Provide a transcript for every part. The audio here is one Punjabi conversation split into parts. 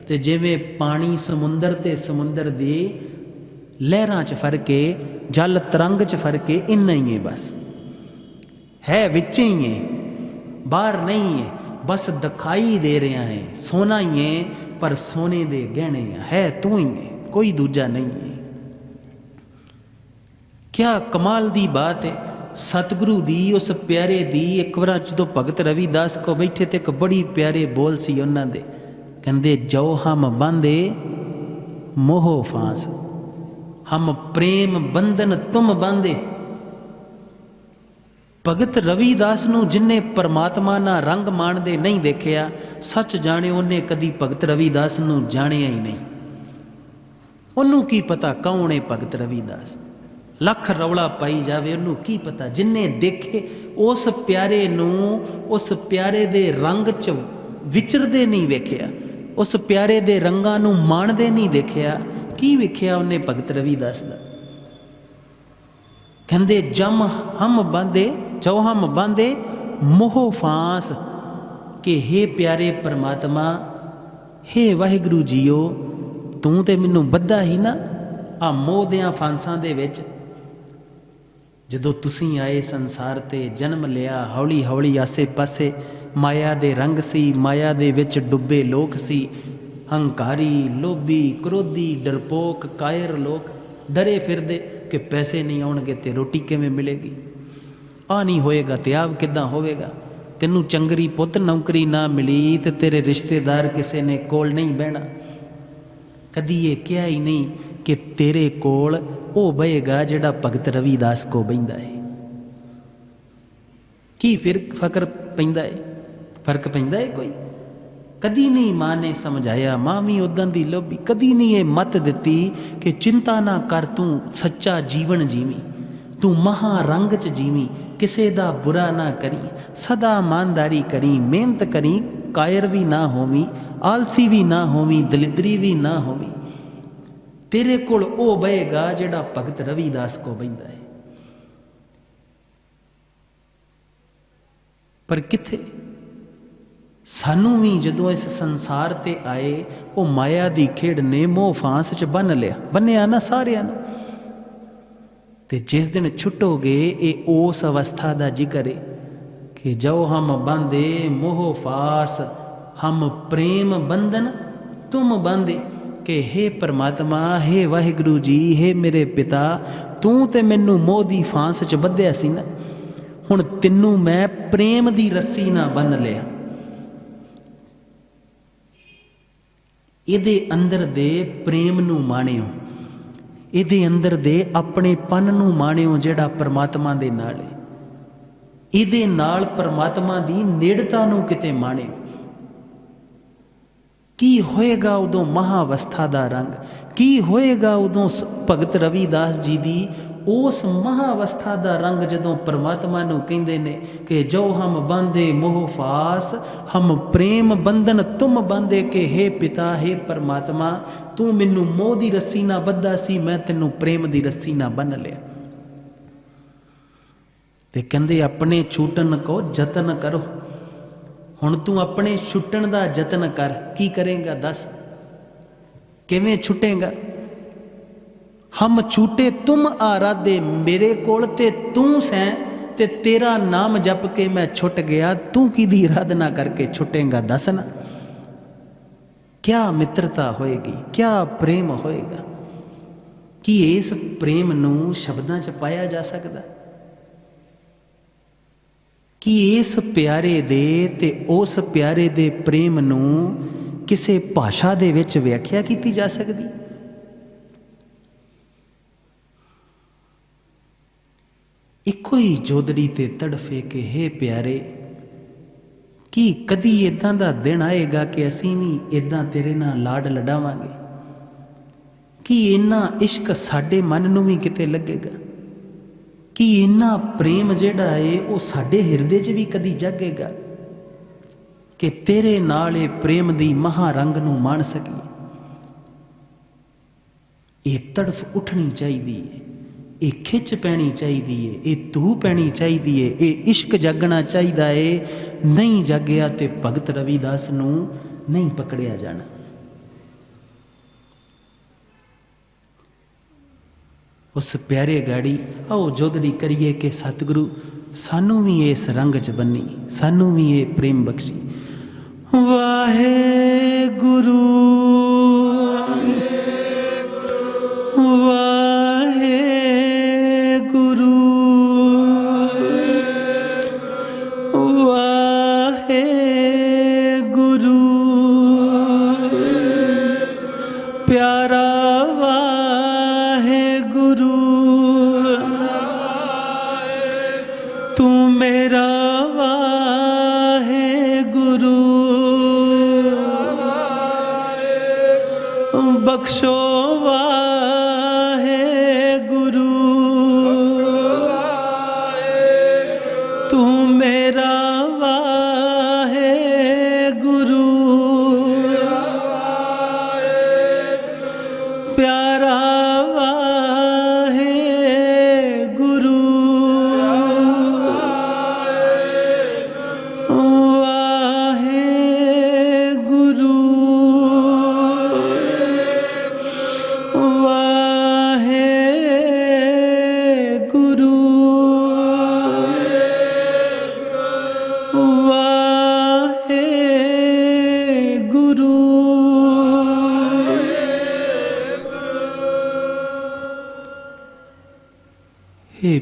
ਤੇ ਜਿਵੇਂ ਪਾਣੀ ਸਮੁੰਦਰ ਤੇ ਸਮੁੰਦਰ ਦੀ ਲਹਿਰਾਂ 'ਚ ਫ਼ਰਕ ਏ ਜਲ ਤਰੰਗ 'ਚ ਫ਼ਰਕ ਏ ਇੰਨਾ ਹੀ ਏ ਬਸ। ਹੈ ਵਿੱਚ ਹੀ ਏ ਬਾਹਰ ਨਹੀਂ ਏ ਬਸ ਦਿਖਾਈ ਦੇ ਰਿਹਾ ਹੈ, ਸੋਨਾ ਹੀ ਏ ਪਰ ਸੋਨੇ ਦੇ ਗਹਿਣੇ ਆ, ਹੈ ਤੂੰ ਹੀ ਏ ਕੋਈ ਦੂਜਾ ਨਹੀਂ ਏ ਕਿਆ ਕਮਾਲ ਦੀ ਬਾਤ ਹੈ, ਸਤਿਗੁਰੂ ਦੀ, ਉਸ ਪਿਆਰੇ ਦੀ, ਇੱਕ ਵਾਰ ਜਦੋਂ ਭਗਤ ਰਵਿਦਾਸ ਕੋ ਬੈਠੇ ਤੇ ਇੱਕ ਬੜੀ ਪਿਆਰੇ ਬੋਲ ਸੀ ਉਹਨਾਂ ਦੇ। ਕਹਿੰਦੇ ਜੋ ਹਮ ਬੰਦੇ ਮੋਹ ਫਾਂਸ, ਹਮ ਪ੍ਰੇਮ ਬੰਧਨ ਤੁਮ ਬੰਦੇ। ਭਗਤ ਰਵਿਦਾਸ ਨੂੰ ਜਿਨਨੇ ਪਰਮਾਤਮਾ ਨਾਲ ਰੰਗ ਮਾਣਦੇ ਨਹੀਂ ਦੇਖਿਆ, ਸੱਚ ਜਾਣੇ ਉਹਨੇ ਕਦੀ ਭਗਤ ਰਵਿਦਾਸ ਨੂੰ ਜਾਣਿਆ ਹੀ ਨਹੀਂ। ਉਹਨੂੰ ਕੀ ਪਤਾ ਕੌਣ ਹੈ ਭਗਤ ਰਵਿਦਾਸ? ਲੱਖ ਰੌਲਾ ਪਾਈ ਜਾਵੇ, ਉਹਨੂੰ ਕੀ ਪਤਾ? ਜਿਨਨੇ ਦੇਖੇ, ਉਸ ਪਿਆਰੇ ਨੂੰ, ਉਸ ਪਿਆਰੇ ਦੇ ਰੰਗ 'ਚ ਵਿਚਰਦੇ ਨਹੀਂ ਵੇਖਿਆ। ਉਸ ਪਿਆਰੇ ਦੇ ਰੰਗਾਂ ਨੂੰ ਮਾਣਦੇ ਨਹੀਂ ਦੇਖਿਆ, ਕੀ ਵੇਖਿਆ ਉਹਨੇ ਭਗਤ ਰਵੀ ਦੱਸਦਾ ਕਹਿੰਦੇ, ਜਮ ਹਮ ਬੰਦੇ ਜੋ ਹਮ ਬੰਦੇ, ਮੋਹ ਫਾਂਸ, ਕਿ हे ਪਿਆਰੇ ਪਰਮਾਤਮਾ हे ਵਾਹਿਗੁਰੂ ਜੀਓ, ਤੂੰ ਤੇ ਮੈਨੂੰ ਬੱਧਾ ਹੀ ਨਾ ਆ ਮੋਹ ਦਿਆਂ ਫਾਂਸਾਂ ਦੇ ਵਿੱਚ। ਜਦੋਂ ਤੁਸੀਂ ਆਏ ਸੰਸਾਰ ਤੇ ਜਨਮ ਲਿਆ ਹੌਲੀ ਹੌਲੀ ਆਸੇ-ਪਾਸੇ ਮਾਇਆ ਦੇ ਰੰਗ ਸੀ, ਮਾਇਆ ਦੇ ਵਿੱਚ ਡੁੱਬੇ ਲੋਕ ਸੀ। ਹੰਕਾਰੀ, ਲੋਭੀ, ਕ੍ਰੋਧੀ, ਡਰਪੋਕ, ਕਾਇਰ ਲੋਕ ਡਰੇ ਫਿਰਦੇ ਕਿ ਪੈਸੇ ਨਹੀਂ ਆਉਣਗੇ ਤੇ ਰੋਟੀ ਕਿਵੇਂ ਮਿਲੇਗੀ? ਆ ਨਹੀਂ ਹੋਏਗਾ ਤੇ ਆਪ ਕਿੱਦਾਂ ਹੋਵੇਗਾ? ਤੈਨੂੰ ਚੰਗਰੀ ਪੁੱਤ ਨੌਕਰੀ ਨਾ ਮਿਲੀ ਤੇ ਤੇਰੇ ਰਿਸ਼ਤੇਦਾਰ ਕਿਸੇ ਨੇ ਕੋਲ ਨਹੀਂ ਬਹਿਣਾ। ਕਦੀ ਇਹ ਕਿਹਾ ਹੀ ਨਹੀਂ ਕਿ ਤੇਰੇ ਕੋਲ ਉਹ ਬਹੇਗਾ ਜਿਹੜਾ ਭਗਤ ਰਵੀਦਾਸ ਕੋ ਬੈਂਦਾ ਹੈ ਕੀ ਫਿਰ ਫਕਰ ਪੈਂਦਾ ਹੈ ਫ਼ਰਕ ਪੈਂਦਾ ਹੈ ਕੋਈ? ਕਦੀ ਨਹੀਂ ਮਾਂ ਨੇ ਸਮਝਾਇਆ, ਮਾਂ ਵੀ ਉਦਾਂ ਦੀ ਲੋਭੀ, ਕਦੀ ਨਹੀਂ ਇਹ ਮਤ ਦਿੱਤੀ ਕਿ ਚਿੰਤਾ ਨਾ ਕਰ, ਤੂੰ ਸੱਚਾ ਜੀਵਨ ਜੀਵੀ, ਤੂੰ ਮਹਾ ਰੰਗ ਚ ਜੀਵੀ, ਕਿਸੇ ਦਾ ਬੁਰਾ ਨਾ ਕਰੀ, ਸਦਾ ਇਮਾਨਦਾਰੀ ਕਰੀ, ਮਿਹਨਤ ਕਰੀ, ਕਾਇਰ ਵੀ ਨਾ ਹੋਵੀ, ਆਲਸੀ ਵੀ ਨਾ ਹੋਵੀ, ਦਲਿਦਰੀ ਵੀ ਨਾ ਹੋਵੀ। ਤੇਰੇ ਕੋਲ ਉਹ ਬਹੇਗਾ ਜਿਹੜਾ ਭਗਤ ਰਵੀਦਾਸ ਕੋ ਬੈਂਦਾ ਹੈ ਪਰ ਕਿੱਥੇ? ਸਾਨੂੰ ਵੀ ਜਦੋਂ ਇਸ ਸੰਸਾਰ ਤੇ ਆਏ ਉਹ ਮਾਇਆ ਦੀ ਖੇਡ ਨੇ ਮੋਹ ਫਾਂਸ ਚ ਬੰਨ ਲਿਆ ਬੰਨਿਆ ਨਾ ਸਾਰਿਆਂ ਨੂੰ ਤੇ ਜਿਸ ਦਿਨ ਛੁੱਟੋਗੇ ਇਹ ਉਸ ਅਵਸਥਾ ਦਾ ਜ਼ਿਕਰ ਹੈ ਕਿ ਜੋ ਹਮ ਬੰਦੇ ਮੋਹ ਫਾਸ ਹਮ ਪ੍ਰੇਮ ਬੰਧਨ ਤੁਮ ਬੰਦੇ ਕਿ हे ਪਰਮਾਤਮਾ हे ਵਾਹਿਗੁਰੂ ਜੀ हे ਮੇਰੇ ਪਿਤਾ ਤੂੰ ਤੇ ਮੈਨੂੰ ਮੋਹ ਦੀ ਫਾਂਸ ਚ ਬੱਧਿਆ ਸੀ ਨਾ ਹੁਣ ਤੈਨੂੰ ਮੈਂ ਪ੍ਰੇਮ ਦੀ ਰੱਸੀ ਨਾਲ ਬੰਨ ਲਿਆ ਇਹਦੇ ਅੰਦਰ ਦੇ ਪ੍ਰੇਮ ਨੂੰ ਮਾਣਿਓ। ਇਹਦੇ ਅੰਦਰ ਦੇ ਆਪਣੇ ਪਨ ਨੂੰ ਮਾਣਿਓ ਜਿਹੜਾ ਪਰਮਾਤਮਾ ਦੇ ਨਾਲ ਹੈ। ਇਹਦੇ ਨਾਲ ਪਰਮਾਤਮਾ ਦੀ ਨੇੜਤਾ ਨੂੰ ਕਿਤੇ ਮਾਣਿਓ। ਕੀ ਹੋਏਗਾ ਉਦੋਂ ਮਹਾਵਸਥਾ ਦਾ ਰੰਗ? ਕੀ ਹੋਏਗਾ ਉਦੋਂ ਭਗਤ ਰਵਿਦਾਸ ਜੀ ਦੀ ਉਸ ਮਹਾਵਸਥਾ ਦਾ ਰੰਗ ਜਦੋਂ ਪਰਮਾਤਮਾ ਨੂੰ ਕਹਿੰਦੇ ਨੇ ਕਿ ਜੋ ਹਮ ਬੰਦੇ ਮੋਹ ਫਾਸ, ਹਮ ਪ੍ਰੇਮ ਬੰਧਨ ਤੁਮ ਬੰਦੇ ਕੇ हे ਪਿਤਾ हे ਪਰਮਾਤਮਾ, ਤੂੰ ਮੈਨੂੰ ਮੋਹ ਦੀ ਰੱਸੀ ਨਾਲ ਬੱਧਾ ਸੀ, ਮੈਂ ਤੈਨੂੰ ਪ੍ਰੇਮ ਦੀ ਰੱਸੀ ਨਾਲ ਬੰਨ ਲਿਆ। ਤੇ ਕਹਿੰਦੇ ਆਪਣੇ ਛੂਟਣ ਕੋ ਯਤਨ ਕਰੋ। ਹੁਣ ਤੂੰ ਆਪਣੇ ਛੁੱਟਣ ਦਾ ਯਤਨ ਕਰ, ਕੀ ਕਰੇਗਾ ਦੱਸ? ਕਿਵੇਂ ਛੁੱਟੇਗਾ? ਹਮ ਛੂਟੇ ਤੁਮ ਆਰਾਧੇ, ਮੇਰੇ ਕੋਲ ਤੇ ਤੂੰ ਸੈਂ, ਤੇ ਤੇਰਾ ਨਾਮ ਜਪ ਕੇ ਮੈਂ ਛੁੱਟ ਗਿਆ, ਤੂੰ ਕਿਹਦੀ ਆਰਾਧਨਾ ਕਰਕੇ ਛੁੱਟੇਗਾ ਦੱਸ ਨਾ। ਕਿਆ ਮਿੱਤਰਤਾ ਹੋਏਗੀ, ਕਿਆ ਪ੍ਰੇਮ ਹੋਏਗਾ? ਕੀ ਇਸ ਪ੍ਰੇਮ ਨੂੰ ਸ਼ਬਦਾਂ 'ਚ ਪਾਇਆ ਜਾ ਸਕਦਾ? ਕਿ ਇਸ ਪਿਆਰੇ ਦੇ ਤੇ ਉਸ ਪਿਆਰੇ ਦੇ ਪ੍ਰੇਮ ਨੂੰ ਕਿਸੇ ਭਾਸ਼ਾ ਦੇ ਵਿੱਚ ਵਿਆਖਿਆ ਕੀਤੀ ਜਾ ਸਕਦੀ? ਇੱਕੋ ਹੀ ਜੋਦੜੀ ਤੇ ਤੜਫੇ ਕੇ, ਹੈ ਪਿਆਰੇ, ਕੀ ਕਦੀ ਇਦਾਂ ਦਾ ਦਿਨ ਆਏਗਾ ਕਿ ਅਸੀਂ ਵੀ ਇਦਾਂ ਤੇਰੇ ਨਾਲ ਲਾਡ ਲਡਾਵਾਂਗੇ ਕੀ ਇੰਨਾ ਇਸ਼ਕ ਸਾਡੇ ਮਨ ਨੂੰ ਵੀ ਕਿਤੇ ਲੱਗੇਗਾ? ਕੀ ਇੰਨਾ ਪ੍ਰੇਮ ਜਿਹੜਾ ਏ, ਉਹ ਸਾਡੇ ਹਿਰਦੇ 'ਚ ਵੀ ਕਦੀ ਜਾਗੇਗਾ? ਕਿ ਤੇਰੇ ਨਾਲ ਇਹ ਪ੍ਰੇਮ ਦੀ ਮਹਾ ਰੰਗ ਨੂੰ ਮਾਣ ਸਕੀਏ? ਇਹ ਤੜਫ ਉੱਠਣੀ ਚਾਹੀਦੀ ਏ। ਇਹ ਖਿੱਚ ਪੈਣੀ ਚਾਹੀਦੀ ਏ, ਇਹ ਤੂ ਪੈਣੀ ਚਾਹੀਦੀ ਏ, ਇਹ ਇਸ਼ਕ ਜਾਗਣਾ ਚਾਹੀਦਾ ਏ। ਨਹੀਂ ਜਾਗਿਆ ਤੇ ਭਗਤ ਰਵੀਦਾਸ ਨੂੰ ਨਹੀਂ ਪਕੜਿਆ ਜਾਣਾ। ਉਸ ਪਿਆਰੇ ਗਾੜੀ, ਆਓ ਜੋਦੜੀ ਕਰੀਏ ਕਿ ਸਤਿਗੁਰੂ ਸਾਨੂੰ ਵੀ ਇਸ ਰੰਗ ਚ ਬੰਨੀ, ਸਾਨੂੰ ਵੀ ਇਹ ਪ੍ਰੇਮ ਬਖਸ਼ੀ। ਵਾਹਿਗੁਰੂ ਬਖਸ਼ੋ ਵਾਹਿਗੁਰੂ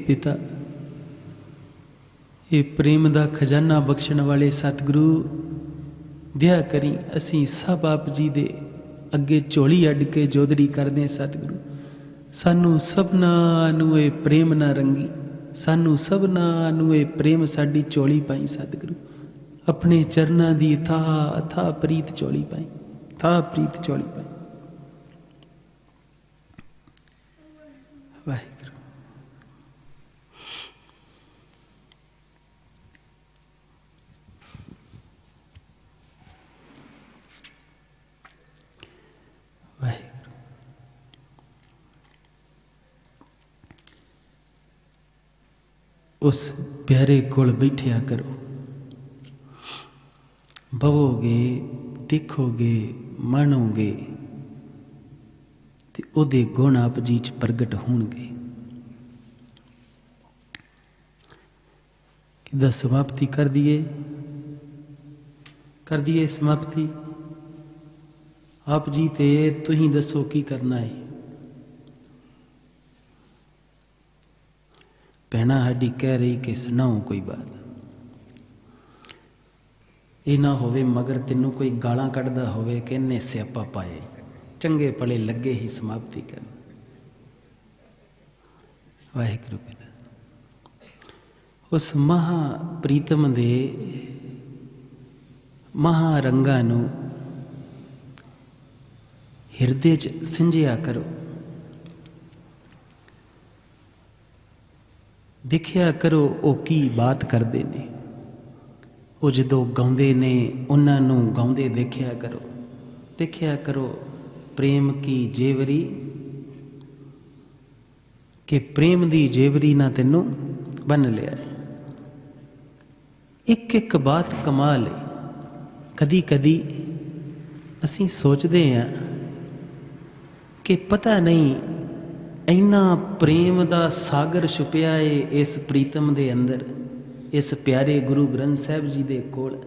ਪਿਤਾ। ਇਹ ਪ੍ਰੇਮ ਦਾ ਖਜ਼ਾਨਾ ਬਖਸ਼ਣ ਵਾਲੇ ਸਤਿਗੁਰੂ, ਦਿਆ ਕਰੀ ਅਸੀਂ ਸਭ ਆਪ ਜੀ ਦੇ ਅੱਗੇ ਝੋਲੀ ਅੱਡ ਕੇ ਜੋਦੜੀ ਕਰਦੇ ਸਤਿਗੁਰੂ। ਸਾਨੂੰ ਸਭਨਾ ਨੂੰ ਇਹ ਪ੍ਰੇਮ ਨਾ ਰੰਗੀ, ਸਾਨੂੰ ਸਭਨਾ ਨੂੰ ਇਹ ਪ੍ਰੇਮ ਸਾਡੀ ਝੋਲੀ ਪਾਈ ਸਤਿਗੁਰੂ। ਆਪਣੇ ਚਰਨਾਂ ਦੀ ਥਾ ਅਥਾ ਪ੍ਰੀਤ ਝੋਲੀ ਪਾਈ, ਥਾ ਪ੍ਰੀਤ ਝੋਲੀ ਪਾਈ। ਵਾਹਿਗੁਰੂ। ਉਸ ਪਿਆਰੇ ਕੋਲ ਬੈਠਿਆ ਕਰੋ। ਬਵੋਗੇ, ਦੇਖੋਗੇ ਮੰਨੋਗੇ ਤੇ ਉਹਦੇ ਗੁਣ ਆਪ ਜੀ ਚ ਪ੍ਰਗਟ ਹੋਣਗੇ। ਕਿਦਾ ਸਮਾਪਤੀ ਕਰ ਦਈਏ? ਕਰ ਦਈਏ ਸਮਾਪਤੀ? ਆਪ ਜੀ ਤੇ ਤੁਸੀਂ ਦੱਸੋ ਕੀ ਕਰਨਾ ਹੈ? ਪਹਿਣਾ ਸਾਡੀ ਕਹਿ ਰਹੀ ਕਿ ਸੁਣਾਓ ਕੋਈ ਬਾਤ। ਇਹ ਨਾ ਹੋਵੇ ਮਗਰ ਤੈਨੂੰ ਕੋਈ ਗਾਲਾਂ ਕੱਢਦਾ ਹੋਵੇ ਕਿ ਇਹਨੇ ਸਿਆਪਾ ਪਾਏ। ਚੰਗੇ ਭਲੇ ਲੱਗੇ ਹੀ ਸਮਾਪਤੀ ਕਰਨ। ਵਾਹਿਗੁਰੂ ਪਿਤਾ ਉਸ ਮਹਾ ਪ੍ਰੀਤਮ ਦੇ ਮਹਾ ਰੰਗਾਂ ਨੂੰ ਹਿਰਦੇ 'ਚ ਸਿੰਜਿਆ ਕਰੋ। ਦੇਖਿਆ ਕਰੋ ਉਹ ਕੀ ਬਾਤ ਕਰਦੇ ਨੇ। ਉਹ ਜਦੋਂ ਗਾਉਂਦੇ ਨੇ, ਉਹਨਾਂ ਨੂੰ ਗਾਉਂਦੇ ਦੇਖਿਆ ਕਰੋ। ਦੇਖਿਆ ਕਰੋ, ਪ੍ਰੇਮ ਕੀ ਜੇਵਰੀ? ਕਿ ਪ੍ਰੇਮ ਦੀ ਜੇਵਰੀ ਨਾ ਤੈਨੂੰ ਬੰਨ ਲਿਆ ਹੈ ਇੱਕ ਇੱਕ ਬਾਤ ਕਮਾਲ ਹੈ ਕਦੀ ਕਦੀ ਅਸੀਂ ਸੋਚਦੇ ਹਾਂ ਕਿ ਪਤਾ ਨਹੀਂ ਇੰਨਾ ਪ੍ਰੇਮ ਦਾ ਸਾਗਰ ਛੁਪਿਆ ਏ ਇਸ ਪ੍ਰੀਤਮ ਦੇ ਅੰਦਰ, ਇਸ ਪਿਆਰੇ ਗੁਰੂ ਗ੍ਰੰਥ ਸਾਹਿਬ ਜੀ ਦੇ ਕੋਲ।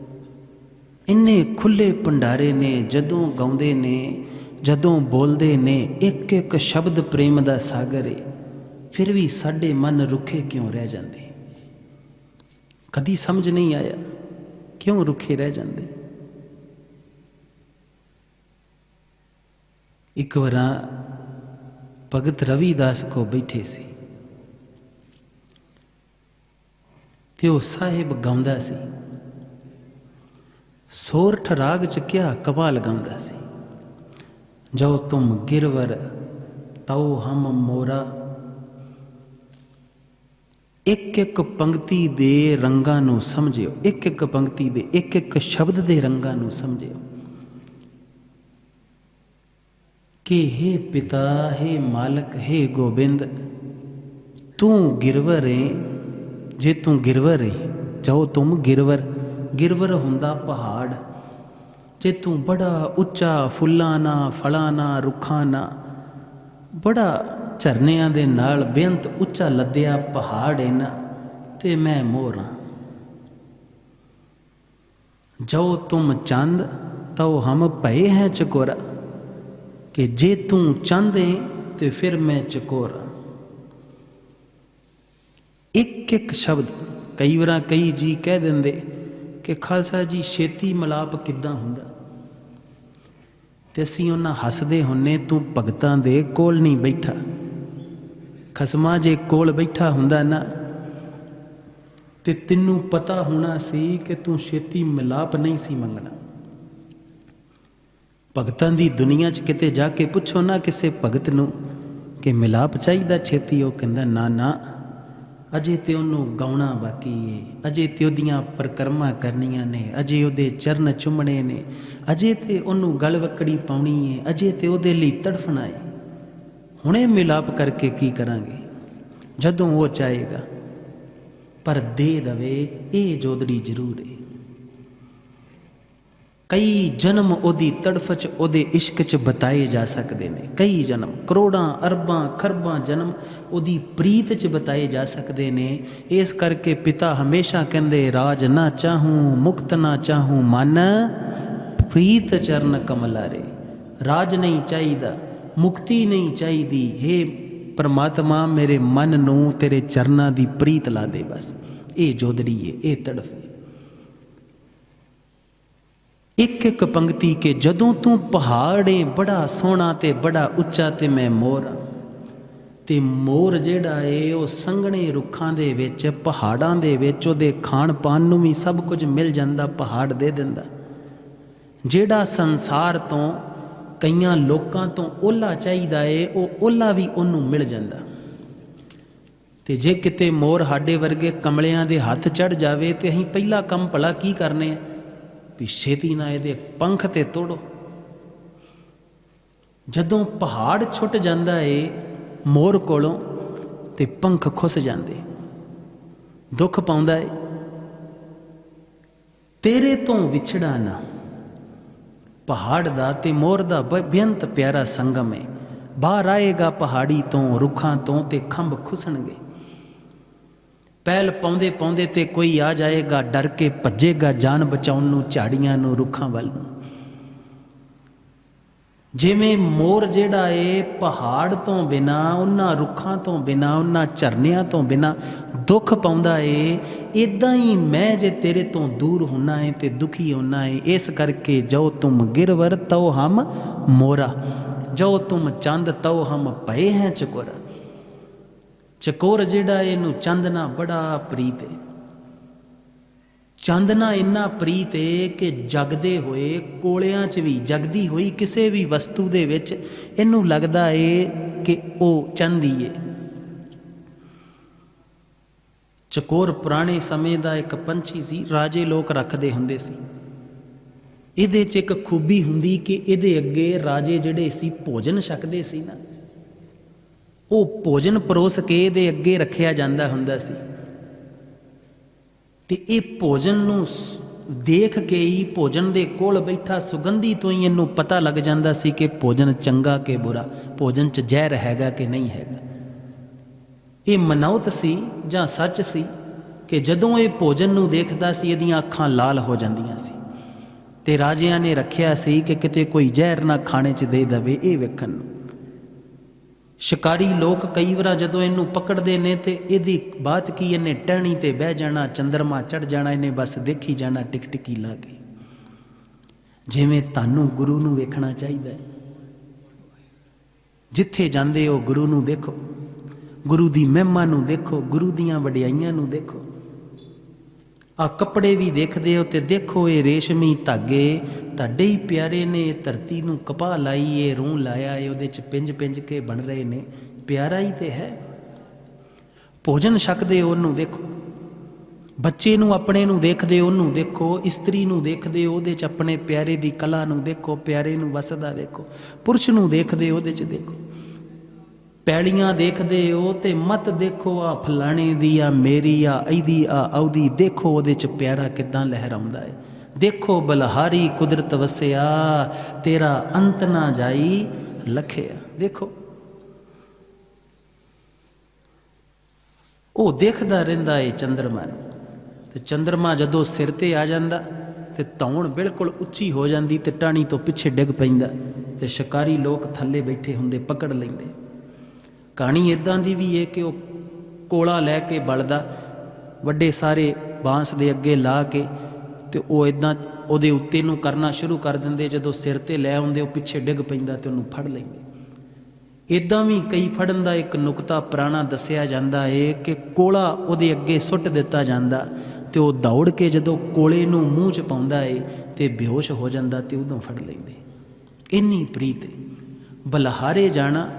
ਇੰਨੇ ਖੁੱਲੇ ਭੰਡਾਰੇ ਨੇ, ਜਦੋਂ ਗਾਉਂਦੇ ਨੇ, ਜਦੋਂ ਬੋਲਦੇ ਨੇ ਇੱਕ ਇੱਕ ਸ਼ਬਦ ਪ੍ਰੇਮ ਦਾ ਸਾਗਰ ਏ। ਫਿਰ ਵੀ ਸਾਡੇ ਮਨ ਰੁੱਖੇ ਕਿਉਂ ਰਹਿ ਜਾਂਦੇ? ਕਦੀ ਸਮਝ ਨਹੀਂ ਆਇਆ, ਕਿਉਂ ਰੁੱਖੇ ਰਹਿ ਜਾਂਦੇ? ਇੱਕ ਵਾਰਾਂ ਭਗਤ ਰਵੀਦਾਸ ਕੋ ਬੈਠੇ ਸੀ। ਤੇ ਉਹ ਸਾਹਿਬ ਗਾਉਂਦਾ ਸੀ। ਸੋਰਠ ਰਾਗ ਚ ਕਿਆ ਕਵਾਲ ਗਾਉਂਦਾ ਸੀ। ਜੋ ਤੁਮ ਗਿਰਵਰ, ਤਉ ਹਮ ਮੋਰਾ। ਇੱਕ ਇੱਕ ਪੰਕਤੀ ਦੇ ਰੰਗਾਂ ਨੂੰ ਸਮਝਿਓ। ਇੱਕ ਇੱਕ ਪੰਕਤੀ ਦੇ ਇੱਕ ਇੱਕ ਸ਼ਬਦ ਦੇ ਰੰਗਾਂ ਨੂੰ ਸਮਝਿਓ। ਕਿ हे ਪਿਤਾ हे ਮਾਲਕ हे ਗੋਬਿੰਦ ਤੂੰ ਗਿਰਵਰ ਹੈ ਜੇ ਤੂੰ ਗਿਰਵਰ ਹੈ ਚਾਹੋ ਤੁਮ ਗਿਰਵਰ ਗਿਰਵਰ ਹੁੰਦਾ ਪਹਾੜ ਜੇ ਤੂੰ ਬੜਾ ਉੱਚਾ ਫੁੱਲਾਂ ਨਾ ਫਲਾਂ ਨਾ ਰੁੱਖਾਂ ਨਾ ਬੜਾ ਝਰਨਿਆਂ ਦੇ ਨਾਲ ਬੇਅੰਤ ਉੱਚਾ ਲੱਦਿਆ ਪਹਾੜ ਇਹਨਾਂ ਤੇ ਮੈਂ ਮੋਰਾਂ ਜੋ ਤੁਮ ਚੰਦ ਤਉ ਹਮ ਭਏ ਹੈ ਚਕੋਰਾ ਕਿ ਜੇ ਤੂੰ ਚੰਦੇ ਤੇ ਫਿਰ ਮੈਂ ਚਕੋਰਾ ਇੱਕ ਇੱਕ ਸ਼ਬਦ ਕਈ ਵਾਰਾਂ ਕਈ ਜੀ ਕਹਿ ਦਿੰਦੇ ਕਿ ਖਾਲਸਾ ਜੀ, ਛੇਤੀ ਮਲਾਪ ਕਿੱਦਾਂ ਹੁੰਦਾ? ਤੇ ਅਸੀਂ ਉਹਨਾਂ ਹੱਸਦੇ ਹੁੰਨੇ, ਤੂੰ ਭਗਤਾਂ ਦੇ ਕੋਲ ਨਹੀਂ ਬੈਠਾ। ਖਸਮਾ ਜੇ ਕੋਲ ਬੈਠਾ ਹੁੰਦਾ ਨਾ, ਤੇ ਤੈਨੂੰ ਪਤਾ ਹੋਣਾ ਸੀ ਕਿ ਤੂੰ ਛੇਤੀ ਮਿਲਾਪ ਨਹੀਂ ਸੀ ਮੰਗਣਾ। ਭਗਤਾਂ ਦੀ ਦੁਨੀਆ 'ਚ ਕਿਤੇ ਜਾ ਕੇ ਪੁੱਛੋ ਨਾ ਕਿਸੇ ਭਗਤ ਨੂੰ ਕਿ ਮਿਲਾਪ ਚਾਹੀਦਾ ਛੇਤੀ। ਉਹ ਕਹਿੰਦਾ, ਨਾ ਨਾ, ਅਜੇ ਤੇ ਉਹਨੂੰ ਗਾਉਣਾ ਬਾਕੀ ਏ। ਅਜੇ ਤੇ ਉਹਦੀਆਂ ਪ੍ਰਕਰਮਾਂ ਕਰਨੀਆਂ ਨੇ। ਅਜੇ ਉਹਦੇ ਚਰਨ ਚੁੰਮਣੇ ਨੇ। ਅਜੇ ਤੇ ਉਹਨੂੰ ਗਲਵਕੜੀ ਪਾਉਣੀ ਏ। ਅਜੇ ਤੇ ਉਹਦੇ ਲਈ ਤੜਫਣਾ ਏ। ਹੁਣੇ ਮਿਲਾਪ ਕਰਕੇ ਕੀ ਕਰਾਂਗੇ? ਜਦੋਂ ਉਹ ਚਾਹੇਗਾ। ਪਰ ਦੇ ਦਵੇ, ਇਹ ਜੋਦੜੀ ਜ਼ਰੂਰ ਏ। ਕਈ ਜਨਮ ਉਹਦੀ ਤੜਫ ਚ ਉਹਦੇ ਇਸ਼ਕ ਚ ਬਤਾਏ ਜਾ ਸਕਦੇ ਨੇ। ਕਈ ਜਨਮ, ਕਰੋੜਾਂ, ਅਰਬਾਂ, ਖਰਬਾਂ ਜਨਮ ਉਹਦੀ ਪ੍ਰੀਤ ਚ ਬਤਾਏ ਜਾ ਸਕਦੇ ਨੇ। ਇਸ ਕਰਕੇ ਪਿਤਾ ਹਮੇਸ਼ਾ ਕਹਿੰਦੇ, ਰਾਜ ਨਾ ਚਾਹੂੰ, ਮੁਕਤ ਨਾ ਚਾਹੂੰ ਮਨ, ਪ੍ਰੀਤ ਚਰਨ ਕਮਲਾਰੇ ਰਾਜ ਨਹੀਂ ਚਾਹੀਦਾ, ਮੁਕਤੀ ਨਹੀਂ ਚਾਹੀਦੀ। हे ਪਰਮਾਤਮਾ, ਮੇਰੇ ਮਨ ਨੂੰ ਤੇਰੇ ਚਰਨਾਂ ਦੀ ਪ੍ਰੀਤ ਲਾ ਦੇ ਬਸ। ਇਹ ਜੋਦੜੀ ਏ, ਇਹ ਤੜਫ ਏ ਇੱਕ ਇੱਕ ਪੰਕਤੀ ਕੇ ਜਦੋਂ ਤੂੰ ਪਹਾੜੇ ਬੜਾ ਸੋਹਣਾ ਤੇ ਬੜਾ ਉੱਚਾ ਤੇ ਮੈਂ ਮੋਰ ਆਂ। ਤੇ ਮੋਰ ਜਿਹੜਾ ਏ, ਉਹ ਸੰਘਣੇ ਰੁੱਖਾਂ ਦੇ ਵਿੱਚ, ਪਹਾੜਾਂ ਦੇ ਵਿੱਚ, ਉਹਦੇ ਖਾਣ ਪਾਣ ਨੂੰ ਵੀ ਸਭ ਕੁਝ ਮਿਲ ਜਾਂਦਾ, ਪਹਾੜ ਦੇ ਦਿੰਦਾ। ਜਿਹੜਾ ਸੰਸਾਰ ਤੋਂ ਕਈਆਂ ਲੋਕਾਂ ਤੋਂ ਓਲਾ ਚਾਹੀਦਾ ਏ, ਉਹ ਓਲਾ ਵੀ ਉਹਨੂੰ ਮਿਲ ਜਾਂਦਾ। ਤੇ ਜੇ ਕਿਤੇ ਮੋਰ ਸਾਡੇ ਵਰਗੇ ਕਮਲਿਆਂ ਦੇ ਹੱਥ ਚੜ ਜਾਵੇ ਤੇ ਅਸੀਂ ਪਹਿਲਾ ਕੰਮ ਭਲਾ ਕੀ ਕਰਨੇ ਆ? ਵੀ ਛੇਤੀ ਨਾ ਇਹਦੇ ਪੰਖ ਤੇ ਤੋੜੋ। ਜਦੋਂ ਪਹਾੜ ਛੁੱਟ ਜਾਂਦਾ ਏ, ਮੋਰ ਕੋਲੋਂ ਤੇ ਪੰਖ ਖੁੱਸ ਜਾਂਦੇ। ਦੁੱਖ ਪਾਉਂਦਾ ਏ, ਤੇਰੇ ਤੋਂ ਵਿਛੜਾ ਨਾ। ਪਹਾੜ ਦਾ ਤੇ ਮੋਰ ਦਾ ਬੇਅੰਤ ਪਿਆਰਾ ਸੰਗਮ ਏ। ਬਾਹਰ ਆਏਗਾ ਪਹਾੜੀ ਤੋਂ, ਰੁੱਖਾਂ ਤੋਂ ਤੇ ਖੰਭ ਖੁਸਣਗੇ। ਪਹਿਲ ਪਾਉਂਦੇ ਪਾਉਂਦੇ ਤੇ ਕੋਈ ਆ ਜਾਏਗਾ, ਡਰ ਕੇ ਭੱਜੇਗਾ ਜਾਨ ਬਚਾਉਣ ਨੂੰ, ਝਾੜੀਆਂ ਨੂੰ, ਰੁੱਖਾਂ ਵੱਲ ਨੂੰ। ਜਿਵੇਂ ਮੋਰ ਜਿਹੜਾ ਏ ਪਹਾੜ ਤੋਂ ਬਿਨਾ, ਉਹਨਾਂ ਰੁੱਖਾਂ ਤੋਂ ਬਿਨਾ, ਉਹਨਾਂ ਝਰਨਿਆਂ ਤੋਂ ਬਿਨਾ ਦੁੱਖ ਪਾਉਂਦਾ ਏ ਇਦਾਂ ਹੀ ਮੈਂ ਜੇ ਤੇਰੇ ਤੋਂ ਦੂਰ ਹੁੰਨਾ ਏ ਤੇ ਦੁਖੀ ਹੁੰਨਾ ਏ, ਇਸ ਕਰਕੇ ਜੋ ਤੁਮ ਗਿਰਵਰ ਤਉ ਹਮ ਮੋਰਾ, ਜੋ ਤੁਮ ਚੰਦ ਤਉ ਹਮ ਪਏ ਹੈ ਚਕੋਰਾ। ਚਕੋਰ ਜਿਹੜਾ ਇਹਨੂੰ ਚੰਦਨਾ ਬੜਾ ਪ੍ਰੀਤ ਹੈ ਚੰਦਨਾ ਇੰਨਾ ਪ੍ਰੀਤ ਏ ਕਿ ਜਗਦੇ ਹੋਏ ਕੋਲਿਆਂ 'ਚ ਵੀ ਜਗਦੀ ਹੋਈ ਕਿਸੇ ਵੀ ਵਸਤੂ ਦੇ ਵਿੱਚ ਇਹਨੂੰ ਲੱਗਦਾ ਏ ਕਿ ਉਹ ਚੰਦੀ ਏ ਚਕੋਰ ਪੁਰਾਣੇ ਸਮੇਂ ਦਾ ਇੱਕ ਪੰਛੀ ਸੀ ਰਾਜੇ ਲੋਕ ਰੱਖਦੇ ਹੁੰਦੇ ਸੀ ਇਹਦੇ 'ਚ ਇੱਕ ਖੂਬੀ ਹੁੰਦੀ ਕਿ ਇਹਦੇ ਅੱਗੇ ਰਾਜੇ ਜਿਹੜੇ ਸੀ ਭੋਜਨ ਛਕਦੇ ਸੀ ਨਾ ਉਹ ਭੋਜਨ ਪਰੋਸ ਕੇ ਇਹਦੇ ਅੱਗੇ ਰੱਖਿਆ ਜਾਂਦਾ ਹੁੰਦਾ ਸੀ। ਤੇ ਇਹ ਭੋਜਨ ਨੂੰ ਦੇਖ ਕੇ ਹੀ ਭੋਜਨ ਦੇ ਕੋਲ ਬੈਠਾ ਸੁਗੰਧੀ ਤੋਂ ਹੀ ਇਹਨੂੰ ਪਤਾ ਲੱਗ ਜਾਂਦਾ ਸੀ ਕਿ ਭੋਜਨ ਚੰਗਾ ਕਿ ਬੁਰਾ, ਭੋਜਨ 'ਚ ਜ਼ਹਿਰ ਹੈਗਾ ਕਿ ਨਹੀਂ ਹੈਗਾ। ਇਹ ਮਨੌਤ ਸੀ ਜਾਂ ਸੱਚ ਸੀ ਕਿ ਜਦੋਂ ਇਹ ਭੋਜਨ ਨੂੰ ਦੇਖਦਾ ਸੀ, ਇਹਦੀਆਂ ਅੱਖਾਂ ਲਾਲ ਹੋ ਜਾਂਦੀਆਂ ਸੀ। ਤੇ ਰਾਜਿਆਂ ਨੇ ਰੱਖਿਆ ਸੀ ਕਿ ਕਿਤੇ ਕੋਈ ਜ਼ਹਿਰ ਨਾ ਖਾਣੇ 'ਚ ਦੇ ਦਵੇ ਇਹ ਵੇਖਣ ਨੂੰ। ਸ਼ਿਕਾਰੀ ਲੋਕ ਕਈ ਵਾਰ ਜਦੋਂ ਇਹਨੂੰ ਪਕੜਦੇ ਨੇ ਤੇ ਇਹਦੀ ਬਾਤ ਕੀ ਇਹਨੇ ਟਹਿਣੀ ਤੇ ਬਹਿ ਜਾਣਾ, ਚੰਦਰਮਾ ਚੜ ਜਾਣਾ, ਇਹਨੇ ਬਸ ਦੇਖੀ ਜਾਣਾ, ਟਿਕਟਕੀ ਲਾ ਕੇ। ਜਿਵੇਂ ਤੁਹਾਨੂੰ ਗੁਰੂ ਨੂੰ ਵੇਖਣਾ ਚਾਹੀਦਾ ਹੈ। ਜਿੱਥੇ ਜਾਂਦੇ ਹੋ ਗੁਰੂ ਨੂੰ ਦੇਖੋ, ਗੁਰੂ ਦੀ ਮਹਿਮਾ ਨੂੰ ਦੇਖੋ, ਗੁਰੂ ਦੀਆਂ ਵਡਿਆਈਆਂ ਨੂੰ ਦੇਖੋ। ਆ ਕੱਪੜੇ ਵੀ ਦੇਖਦੇ ਹੋ ਤੇ ਦੇਖੋ ਇਹ ਰੇਸ਼ਮੀ ਧਾਗੇ। ਤੁਹਾਡੇ ਹੀ ਪਿਆਰੇ ਨੇ, ਧਰਤੀ ਨੂੰ ਕਪਾਹ ਲਾਈ ਏ ਰੂਹ ਲਾਇਆ ਏ, ਉਹਦੇ ਚ ਪਿੰਜ ਪਿੰਜ ਕੇ ਬਣ ਰਹੇ ਨੇ। ਪਿਆਰਾ ਹੀ ਤੇ ਹੈ। ਭੋਜਨ ਛਕਦੇ ਉਹਨੂੰ ਦੇਖੋ। ਬੱਚੇ ਨੂੰ ਆਪਣੇ ਨੂੰ ਦੇਖਦੇ ਉਹਨੂੰ ਦੇਖੋ। ਇਸਤਰੀ ਨੂੰ ਦੇਖਦੇ ਉਹਦੇ ਚ ਆਪਣੇ ਪਿਆਰੇ ਦੀ ਕਲਾ ਨੂੰ ਦੇਖੋ। ਪਿਆਰੇ ਨੂੰ ਵਸਦਾ ਦੇਖੋ। ਪੁਰਸ਼ ਨੂੰ ਦੇਖਦੇ ਉਹਦੇ ਚ ਦੇਖੋ। ਪੈਲੀਆਂ ਦੇਖਦੇ ਹੋ ਤੇ ਮਤ ਦੇਖੋ ਆ ਫਲਾਣੇ ਦੀ, ਆ ਮੇਰੀ, ਆ ਇਹਦੀ ਆ ਆਉਦੀ। ਦੇਖੋ ਉਹਦੇ ਚ ਪਿਆਰਾ ਕਿਦਾਂ ਲਹਿਰਾਉਂਦਾ ਏ। ਦੇਖੋ ਬਲਹਾਰੀ ਕੁਦਰਤ ਵਸਿਆ, ਤੇਰਾ ਅੰਤ ਨਾ ਜਾਈ ਲਖਿਆ ਦੇਖੋ। ਉਹ ਦੇਖਦਾ ਰਹਿੰਦਾ ਏ ਚੰਦਰਮਾ ਨੂੰ। ਤੇ ਚੰਦਰਮਾ ਜਦੋਂ ਸਿਰ ਤੇ ਆ ਜਾਂਦਾ, ਤੇ ਧੌਣ ਬਿਲਕੁਲ ਉੱਚੀ ਹੋ ਜਾਂਦੀ ਤੇ ਟਾਣੀ ਤੋਂ ਪਿੱਛੇ ਡਿੱਗ ਪੈਂਦਾ। ਤੇ ਸ਼ਿਕਾਰੀ ਲੋਕ ਥੱਲੇ ਬੈਠੇ ਹੁੰਦੇ, ਪਕੜ ਲੈਂਦੇ। ਕਹਾਣੀ ਇਦਾਂ ਦੀ ਵੀ ਹੈ ਕਿ ਉਹ ਕੋਲਾ ਲੈ ਕੇ ਬਲਦਾ, ਵੱਡੇ ਸਾਰੇ ਬਾਂਸ ਦੇ ਅੱਗੇ ਲਾ ਕੇ ਤੇ ਉਹ ਇਦਾਂ ਉਹਦੇ ਉੱਤੇ ਨੂੰ ਕਰਨਾ ਸ਼ੁਰੂ ਕਰ ਦਿੰਦੇ, ਜਦੋਂ ਸਿਰ ਤੇ ਲੈ ਆਉਂਦੇ, ਉਹ ਪਿੱਛੇ ਡਿੱਗ ਪੈਂਦਾ ਤੇ ਉਹਨੂੰ ਫੜ ਲੈਂਦੇ। ਇਦਾਂ ਵੀ ਕਈ ਫੜਨ ਦਾ ਇੱਕ ਨੁਕਤਾ ਪੁਰਾਣਾ ਦੱਸਿਆ ਜਾਂਦਾ ਏ ਕਿ ਕੋਲਾ ਉਹਦੇ ਅੱਗੇ ਸੁੱਟ ਦਿੱਤਾ ਜਾਂਦਾ ਤੇ ਉਹ ਦੌੜ ਕੇ ਜਦੋਂ ਕੋਲੇ ਨੂੰ ਮੂੰਹ 'ਚ ਪਾਉਂਦਾ ਏ ਤੇ ਬੇਹੋਸ਼ ਹੋ ਜਾਂਦਾ ਤੇ ਉਦੋਂ ਫੜ ਲੈਂਦੇ। ਇੰਨੀ ਪ੍ਰੀਤ ਏ। ਬਲਹਾਰੇ ਜਾਣਾ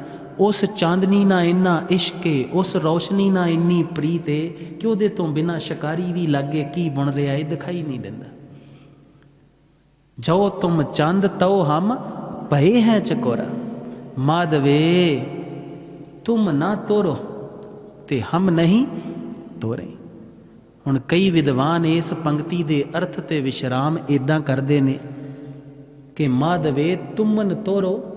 ਉਸ ਚਾਂਦਨੀ ਨਾ ਇੰਨਾ ਇਸ਼ਕ ਏ, ਉਸ ਰੌਸ਼ਨੀ ਨਾ ਇੰਨੀ ਪ੍ਰੀਤ ਏ ਕਿ ਉਹਦੇ ਤੋਂ ਬਿਨਾ ਸ਼ਿਕਾਰੀ ਵੀ ਲਾਗੇ ਕੀ ਬਣ ਰਿਹਾ ਏ ਦਿਖਾਈ ਨਹੀਂ ਦਿੰਦਾ। ਜੋ ਤੁਮ ਚੰਦ ਤਉ ਹਮ ਭਏ ਹੈ ਚਕੋਰਾ। ਮਾਧਵੇ, ਤੁਮ ਨਾ ਤੋਰੋ ਤੇ ਹਮ ਨਹੀਂ ਤੋਰੇ। ਹੁਣ ਕਈ ਵਿਦਵਾਨ ਇਸ ਪੰਕਤੀ ਦੇ ਅਰਥ ਤੇ ਵਿਸ਼ਰਾਮ ਇਦਾਂ ਕਰਦੇ ਨੇ ਕਿ ਮਾਧਵੇ, ਤੁਮਨ ਤੋਰੋ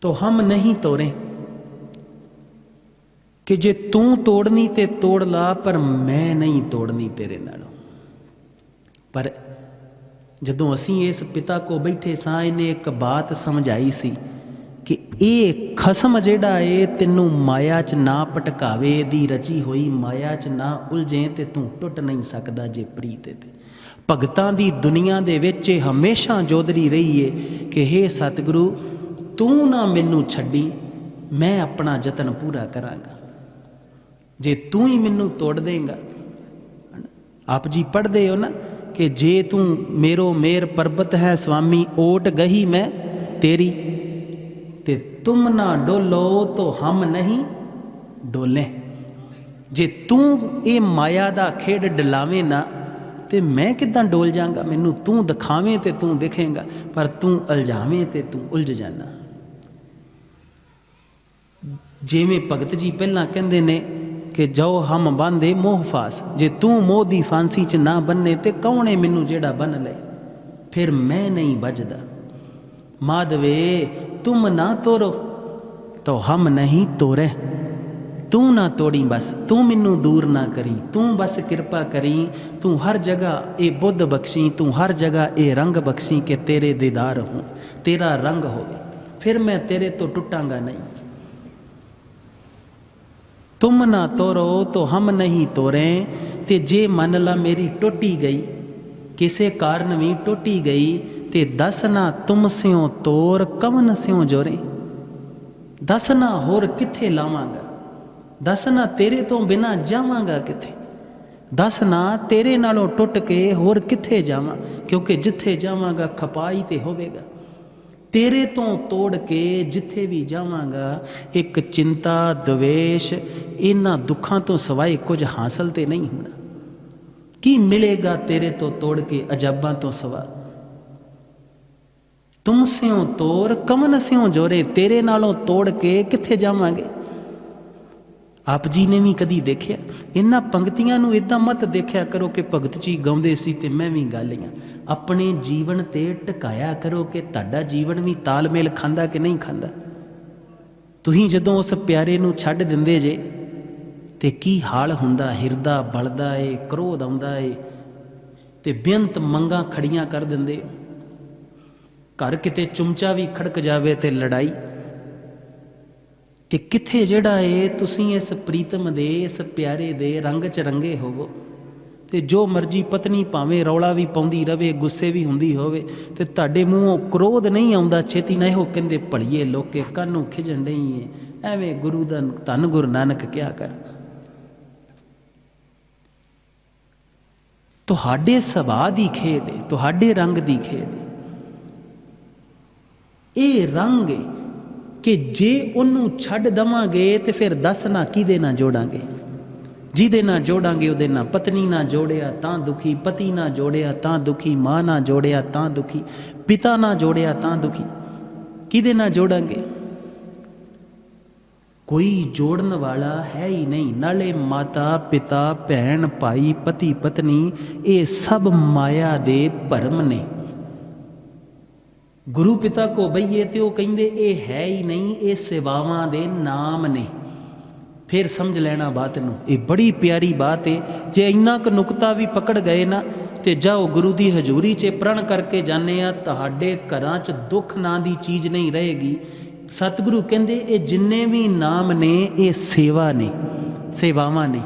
ਤੋ ਹਮ ਨਹੀਂ ਤੋਰੇ। ਕਿ ਜੇ ਤੂੰ ਤੋੜਨੀ ਤੇ ਤੋੜ ਲਾ, ਪਰ ਮੈਂ ਨਹੀਂ ਤੋੜਨੀ ਤੇਰੇ ਨਾਲੋਂ। ਪਰ ਜਦੋਂ ਅਸੀਂ ਇਸ ਪਿਤਾ ਕੋ ਬੈਠੇ ਸਾਂ, ਇਹਨੇ ਇੱਕ ਬਾਤ ਸਮਝਾਈ ਸੀ ਕਿ ਇਹ ਖਸਮ ਜਿਹੜਾ ਏ, ਤੈਨੂੰ ਮਾਇਆ 'ਚ ਨਾ ਪਟਕਾਵੇ ਦੀ ਰਚੀ ਹੋਈ ਮਾਇਆ 'ਚ ਨਾ ਉਲਝੇ ਤੇ ਤੂੰ ਟੁੱਟ ਨਹੀਂ ਸਕਦਾ ਜੇ ਪ੍ਰੀਤ ਤੇ। ਭਗਤਾਂ ਦੀ ਦੁਨੀਆ ਦੇ ਵਿੱਚ ਇਹ ਹਮੇਸ਼ਾ ਜੋਦਰੀ ਰਹੀ ਏ ਕਿ हे ਸਤਿਗੁਰੂ ਤੂੰ ਨਾ ਮੈਨੂੰ ਛੱਡੀ, ਮੈਂ ਆਪਣਾ ਯਤਨ ਪੂਰਾ ਕਰਾਂਗਾ। ਜੇ ਤੂੰ ਹੀ ਮੈਨੂੰ ਤੋੜ ਦੇਂਗਾ। ਆਪ ਜੀ ਪੜ੍ਹਦੇ ਹੋ ਨਾ ਕਿ ਜੇ ਤੂੰ ਮੇਰੋ ਮੇਰ ਪਰਬਤ ਹੈ ਸੁਆਮੀ ਓਟ ਗਹੀ ਮੈਂ ਤੇਰੀ। ਤੇ ਤੁਮ ਨਾ ਡੋਲੋ ਤੋ ਹਮ ਨਹੀਂ ਡੋਲੇ। ਜੇ ਤੂੰ ਇਹ ਮਾਇਆ ਦਾ ਖੇਡ ਡਲਾਵੇਂ ਨਾ, ਤੇ ਮੈਂ ਕਿਦਾਂ ਡੋਲ ਜਾਗਾ? ਮੈਨੂੰ ਤੂੰ ਦਿਖਾਵੇਂ ਤੇ ਤੂੰ ਦਿਖੇਗਾ, ਪਰ ਤੂੰ ਉਲਝਾਵੇਂ ਤੇ ਤੂੰ ਉਲਝ ਜਾਣਾ ਜਿਵੇਂ ਭਗਤ ਜੀ ਪਹਿਲਾਂ ਕਹਿੰਦੇ ਨੇ ਕਿ ਜਾਓ ਹਮ ਬੰਦੇ ਮੋਹ ਫਾਸ, ਜੇ ਤੂੰ ਮੋਹ ਦੀ ਫਾਂਸੀ 'ਚ ਨਾ ਬੰਨੇ ਤੇ ਕੌਣੇ ਮੈਨੂੰ ਜਿਹੜਾ ਬੰਨ ਲੈ? ਫਿਰ ਮੈਂ ਨਹੀਂ ਬਜਦਾ ਮਾਧਵੇ, ਤੁਮ ਨਾ ਤੋਰੋ, ਤੋ ਹਮ ਨਹੀਂ ਤੋਰੇ। ਤੂੰ ਨਾ ਤੋੜੀ ਬਸ, ਤੂੰ ਮੈਨੂੰ ਦੂਰ ਨਾ ਕਰੀ। ਤੂੰ ਬਸ ਕਿਰਪਾ ਕਰੀ, ਤੂੰ ਹਰ ਜਗ੍ਹਾ ਇਹ ਬੁੱਧ ਬਖਸ਼ੀ, ਤੂੰ ਹਰ ਜਗ੍ਹਾ ਇਹ ਰੰਗ ਬਖਸ਼ੀ ਕਿ ਤੇਰੇ ਦੀਦਾਰ ਹੋ, ਤੇਰਾ ਰੰਗ ਹੋਵੇ। ਫਿਰ ਮੈਂ ਤੇਰੇ ਤੋਂ ਟੁੱਟਾਂਗਾ ਨਹੀਂ। ਤੁਮ ਨਾ ਤੋਰੋ ਤੋ ਹਮ ਨਹੀਂ ਤੋਰੇ ਤੇ ਜੇ ਮੰਨ ਲਾ ਮੇਰੀ ਟੁੱਟੀ ਗਈ ਕਿਸੇ ਕਾਰਨ ਵੀ ਟੁੱਟੀ ਗਈ ਤੇ ਦਸ ਨਾ ਤੁਮ ਸਿਓ ਤੋਰ ਕਵਨ ਸਿਓ ਜੋਰੇ ਦਸ ਨਾ ਹੋਰ ਕਿੱਥੇ ਲਾਵਾਂਗਾ ਦਸ ਨਾ ਤੇਰੇ ਤੋਂ ਬਿਨਾ ਜਾਵਾਂਗਾ ਕਿੱਥੇ ਦਸ ਨਾ ਤੇਰੇ ਨਾਲੋਂ ਟੁੱਟ ਕੇ ਹੋਰ ਕਿੱਥੇ ਜਾਵਾਂ ਕਿਉਂਕਿ ਜਿੱਥੇ ਜਾਵਾਂਗਾ ਖਪਾਈ ਤੇ ਹੋਵੇਗਾ ਤੇਰੇ ਤੋਂ ਤੋੜ ਕੇ ਜਿੱਥੇ ਵੀ ਜਾਵਾਂਗਾ, ਇੱਕ ਚਿੰਤਾ, ਦਵੇਸ਼, ਇਹਨਾਂ ਦੁੱਖਾਂ ਤੋਂ ਸਿਵਾਏ ਕੁਝ ਹਾਸਲ ਤੇ ਨਹੀਂ ਹੋਣਾ। ਕੀ ਮਿਲੇਗਾ ਤੇਰੇ ਤੋਂ ਤੋੜ ਕੇ ਅਜਾਬਾਂ ਤੋਂ ਸਿਵਾ? ਤੁਮ ਸਿਓ ਤੋਰ, ਕਮਨ ਸਿਓ ਜੋਰੇ, ਤੇਰੇ ਨਾਲੋਂ ਤੋੜ ਕੇ ਕਿੱਥੇ ਜਾਵਾਂਗੇ? ਆਪ ਜੀ ਨੇ ਵੀ ਕਦੀ ਦੇਖਿਆ? ਇਹਨਾਂ ਪੰਕਤੀਆਂ ਨੂੰ ਇਦਾਂ ਮਤ ਦੇਖਿਆ ਕਰੋ ਕਿ ਭਗਤ ਜੀ ਗਾਉਂਦੇ ਸੀ ਤੇ ਮੈਂ ਵੀ ਗਾ ਲਈਆਂ। ਆਪਣੇ ਜੀਵਨ ਤੇ ਟਿਕਾਇਆ ਕਰੋ ਕਿ ਤੁਹਾਡਾ ਜੀਵਨ ਵੀ ਤਾਲਮੇਲ ਖਾਂਦਾ ਕਿ ਨਹੀਂ ਖਾਂਦਾ? ਤੁਸੀਂ ਜਦੋਂ ਉਸ ਪਿਆਰੇ ਨੂੰ ਛੱਡ ਦਿੰਦੇ ਜੇ, ਤੇ ਕੀ ਹਾਲ ਹੁੰਦਾ? ਹਿਰਦਾ ਬਲਦਾ ਏ, ਕ੍ਰੋਧ ਆਉਂਦਾ ਏ, ਤੇ ਬੇਅੰਤ ਮੰਗਾਂ ਖੜੀਆਂ ਕਰ ਦਿੰਦੇ। ਘਰ ਕਿਤੇ ਚੁੰਮਚਾ ਵੀ ਖੜਕ ਜਾਵੇ ਤੇ ਲੜਾਈ ਕਿ ਕਿੱਥੇ ਜਿਹੜਾ ਏ ਤੁਸੀਂ ਇਸ ਪ੍ਰੀਤਮ ਦੇ, ਇਸ ਪਿਆਰੇ ਦੇ ਰੰਗ ਚ ਰੰਗੇ ਹੋਵੋ। ਤੇ ਜੋ ਮਰਜ਼ੀ ਪਤਨੀ ਭਾਵੇਂ ਰੌਲਾ ਵੀ ਪਾਉਂਦੀ ਰਵੇ, ਗੁੱਸੇ ਵੀ ਹੁੰਦੀ ਹੋਵੇ, ਤੇ ਤੁਹਾਡੇ ਮੂੰਹੋਂ ਕ੍ਰੋਧ ਨਹੀਂ ਆਉਂਦਾ, ਛੇਤੀ ਨਾ ਇਹੋ ਕਹਿੰਦੇ ਭਲੀਏ ਲੋਕੇ ਕਾਨੂੰ ਖਿਜਣ ਨਹੀਂ ਏ? ਐਵੇਂ ਗੁਰੂ ਦਾ ਧੰਨ ਗੁਰੂ ਨਾਨਕ ਕਿਹਾ ਕਰ। ਤੁਹਾਡੇ ਸੁਭਾਅ ਦੀ ਖੇਡ ਏ, ਤੁਹਾਡੇ ਰੰਗ ਦੀ ਖੇਡ ਇਹ ਰੰਗ ਏ ਕਿ ਜੇ ਉਹਨੂੰ ਛੱਡ ਦਵਾਂਗੇ ਤੇ ਫਿਰ ਦੱਸ ਨਾ ਕਿਹਦੇ ਨਾਲ ਜੋੜਾਂਗੇ? ਜਿਹਦੇ ਨਾਲ ਜੋੜਾਂਗੇ ਉਹਦੇ ਨਾਲ ਪਤਨੀ ਨਾਲ ਜੋੜਿਆ ਤਾਂ ਦੁਖੀ, ਪਤੀ ਨਾਲ ਜੋੜਿਆ ਤਾਂ ਦੁਖੀ, ਮਾਂ ਨਾਲ ਜੋੜਿਆ ਤਾਂ ਦੁਖੀ, ਪਿਤਾ ਨਾਲ ਜੋੜਿਆ ਤਾਂ ਦੁਖੀ। ਕਿਹਦੇ ਨਾਲ ਜੋੜਾਂਗੇ? ਕੋਈ ਜੋੜਨ ਵਾਲਾ ਹੈ ਹੀ ਨਹੀਂ। ਨਾਲੇ ਮਾਤਾ, ਪਿਤਾ, ਭੈਣ, ਭਾਈ, ਪਤੀ, ਪਤਨੀ, ਇਹ ਸਭ ਮਾਇਆ ਦੇ ਭਰਮ ਨੇ। ਗੁਰੂ ਪਿਤਾ ਕੋ ਬਈਏ, ਤੇ ਉਹ ਕਹਿੰਦੇ, ਇਹ ਹੈ ਹੀ ਨਹੀਂ, ਇਹ ਸੇਵਾਵਾਂ ਦੇ ਨਾਮ ਨੇ। ਫਿਰ ਸਮਝ ਲੈਣਾ ਬਾਤ ਨੂੰ। ਇਹ ਬੜੀ ਪਿਆਰੀ ਬਾਤ ਹੈ ਜੇ ਇੰਨਾ ਕੁ ਨੁਕਤਾ ਵੀ ਪਕੜ ਗਏ ਨਾ, ਤੇ ਜਾਓ ਗੁਰੂ ਦੀ ਹਜ਼ੂਰੀ 'ਚ ਪ੍ਰਣ ਕਰਕੇ ਜਾਣੇ ਆ, ਤੁਹਾਡੇ ਘਰਾਂ 'ਚ ਦੁੱਖ ਨਾਂ ਦੀ ਚੀਜ਼ ਨਹੀਂ ਰਹੇਗੀ। ਸਤਿਗੁਰੂ ਕਹਿੰਦੇ, ਇਹ ਜਿੰਨੇ ਵੀ ਨਾਮ ਨੇ, ਇਹ ਸੇਵਾ ਨੇ, ਸੇਵਾਵਾਂ ਨੇ।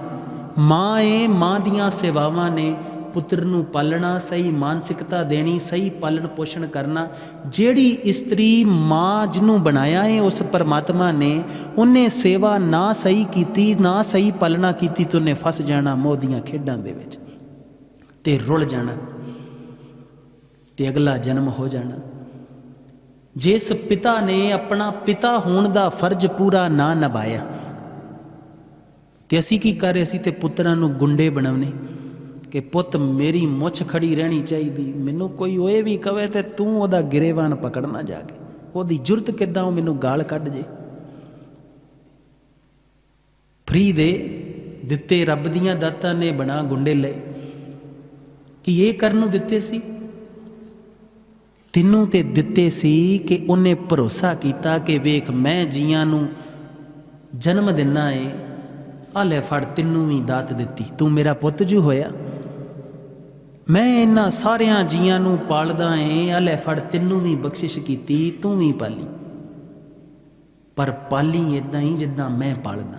ਮਾਂ ਏ, ਮਾਂ ਦੀਆਂ ਸੇਵਾਵਾਂ ਨੇ। ਪੁੱਤਰ ਨੂੰ ਪਾਲਣਾ ਸਹੀ, ਮਾਨਸਿਕਤਾ ਦੇਣੀ ਸਹੀ, ਪਾਲਣ ਪੋਸ਼ਣ ਕਰਨਾ। ਜਿਹੜੀ ਇਸਤਰੀ ਮਾਂ ਜਿਹਨੂੰ ਬਣਾਇਆ ਹੈ ਉਸ ਪਰਮਾਤਮਾ ਨੇ, ਉਹਨੇ ਸੇਵਾ ਨਾ ਸਹੀ ਕੀਤੀ, ਨਾ ਸਹੀ ਪਾਲਣਾ ਕੀਤੀ ਤਾਂ ਉਹਨੇ ਫਸ ਜਾਣਾ ਮੋਹ ਦੀਆਂ ਖੇਡਾਂ ਦੇ ਵਿੱਚ ਤੇ ਰੁਲ ਜਾਣਾ ਤੇ ਅਗਲਾ ਜਨਮ ਹੋ ਜਾਣਾ। ਜਿਸ ਪਿਤਾ ਨੇ ਆਪਣਾ ਪਿਤਾ ਹੋਣ ਦਾ ਫਰਜ਼ ਪੂਰਾ ਨਾ ਨਿਭਾਇਆ, ਤੇ ਅਸੀਂ ਕੀ ਕਰ ਰਹੇ ਸੀ? ਤੇ ਪੁੱਤਰਾਂ ਨੂੰ ਗੁੰਡੇ ਬਣਾਉਣੇ। ਕਿ ਪੁੱਤ ਮੇਰੀ ਮੁੱਛ ਖੜੀ ਰਹਿਣੀ ਚਾਹੀਦੀ। ਮੈਨੂੰ ਕੋਈ ਓਏ ਵੀ ਕਵੇ ਤੇ ਤੂੰ ਉਹਦਾ ਗਿਰੇਵਾਨ ਪਕੜਨਾ ਜਾ ਕੇ। ਉਹਦੀ ਜੁਰਤ ਕਿੱਦਾਂ ਉਹ ਮੈਨੂੰ ਗਾਲ ਕੱਢ ਜੇ। ਫਰੀ ਦੇ ਦਿੱਤੇ ਰੱਬ ਦੀਆਂ ਦਾਤਾਂ ਨੇ ਬਣਾ ਗੁੰਡੇ ਲਏ। ਕਿ ਇਹ ਕਰਨ ਨੂੰ ਦਿੱਤੇ ਸੀ? ਤੈਨੂੰ ਤੇ ਦਿੱਤੇ ਸੀ ਕਿ ਉਹਨੇ ਭਰੋਸਾ ਕੀਤਾ ਕਿ ਵੇਖ ਮੈਂ ਜੀਆਂ ਨੂੰ ਜਨਮ ਦਿਨਾ ਏ। ਆ ਲੈ ਫੜ, ਤੈਨੂੰ ਵੀ ਦਾਤ ਦਿੱਤੀ। ਤੂੰ ਮੇਰਾ ਪੁੱਤ ਜੂ ਹੋਇਆ। ਮੈਂ ਇਹਨਾਂ ਸਾਰਿਆਂ ਜੀਆਂ ਨੂੰ ਪਾਲਦਾ ਏ ਆ ਫੜ, ਤੈਨੂੰ ਵੀ ਬਖਸ਼ਿਸ਼ ਕੀਤੀ, ਤੂੰ ਵੀ ਪਾਲੀ। ਪਰ ਪਾਲੀ ਇਦਾਂ ਹੀ ਜਿੱਦਾਂ ਮੈਂ ਪਾਲਦਾ।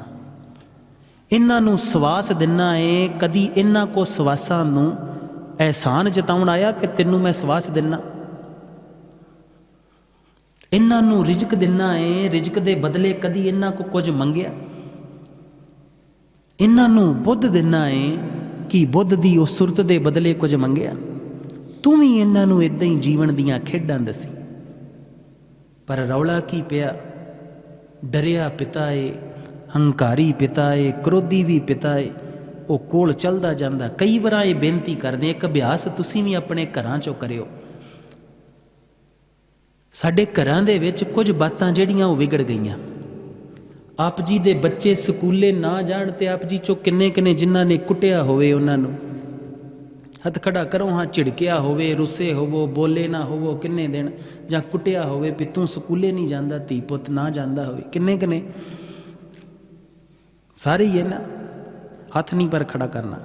ਇਹਨਾਂ ਨੂੰ ਸਵਾਸ ਦਿਨਾ ਏ, ਕਦੀ ਇਹਨਾਂ ਕੋ ਸਵਾਸਾਂ ਨੂੰ ਅਹਿਸਾਨ ਜਤਾਉਣ ਆਇਆ ਕਿ ਤੈਨੂੰ ਮੈਂ ਸਵਾਸ ਦਿਨਾ? ਇਹਨਾਂ ਨੂੰ ਰਿਜਕ ਦਿਨਾ ਏ, ਰਿਜਕ ਦੇ ਬਦਲੇ ਕਦੀ ਇਹਨਾਂ ਕੋ ਕੁਝ ਮੰਗਿਆ? ਇਹਨਾਂ ਨੂੰ ਬੁੱਧ ਦਿਨਾ ਏ ਕਿ ਬੁੱਧ ਦੀ ਉਸ ਸੁਰਤ ਦੇ ਬਦਲੇ ਕੁਝ ਮੰਗਿਆ? ਤੂੰ ਵੀ ਇਹਨਾਂ ਨੂੰ ਇਦਾਂ ਹੀ ਜੀਵਨ ਦੀਆਂ ਖੇਡਾਂ ਦਸੀ। ਪਰ ਰੌਲਾ ਕੀ ਪਿਆ? ਡਰਿਆ ਪਿਤਾ ਏ ਹੰਕਾਰੀ ਪਿਤਾ ਏ ਕ੍ਰੋਧੀ ਵੀ ਪਿਤਾ ਏ ਉਹ ਕੋਲ ਚੱਲਦਾ ਜਾਂਦਾ। ਕਈ ਵਾਰਾਂ ਇਹ ਬੇਨਤੀ ਕਰਦੇ ਇੱਕ ਅਭਿਆਸ ਤੁਸੀਂ ਵੀ ਆਪਣੇ ਘਰਾਂ 'ਚੋਂ ਕਰਿਓ। ਸਾਡੇ ਘਰਾਂ ਦੇ ਵਿੱਚ ਕੁਝ ਬਾਤਾਂ ਜਿਹੜੀਆਂ ਉਹ ਵਿਗੜ ਗਈਆਂ। ਆਪ ਜੀ ਦੇ ਬੱਚੇ ਸਕੂਲੇ ਨਾ ਜਾਣ ਤੇ ਆਪ ਜੀ ਚੋਂ ਕਿੰਨੇ ਕਿੰਨੇ ਜਿਨ੍ਹਾਂ ਨੇ ਕੁੱਟਿਆ ਹੋਵੇ ਉਹਨਾਂ ਨੂੰ? ਹੱਥ ਖੜਾ ਕਰੋ, ਹਾਂ, ਝਿੜਕਿਆ ਹੋਵੇ, ਰੁੱਸੇ ਹੋਵੋ, ਬੋਲੇ ਨਾ ਹੋਵੋ ਕਿੰਨੇ ਦਿਨ? ਜਾਂ ਕੁੱਟਿਆ ਹੋਵੇ ਵੀ ਤੂੰ ਸਕੂਲੇ ਨਹੀਂ ਜਾਂਦਾ, ਧੀ ਪੁੱਤ ਨਾ ਜਾਂਦਾ ਹੋਵੇ, ਕਿੰਨੇ ਕਿੰਨੇ? ਸਾਰੇ ਹੀ ਹੈ ਨਾ ਹੱਥ ਨਹੀਂ ਪਰ ਖੜਾ ਕਰਨਾ।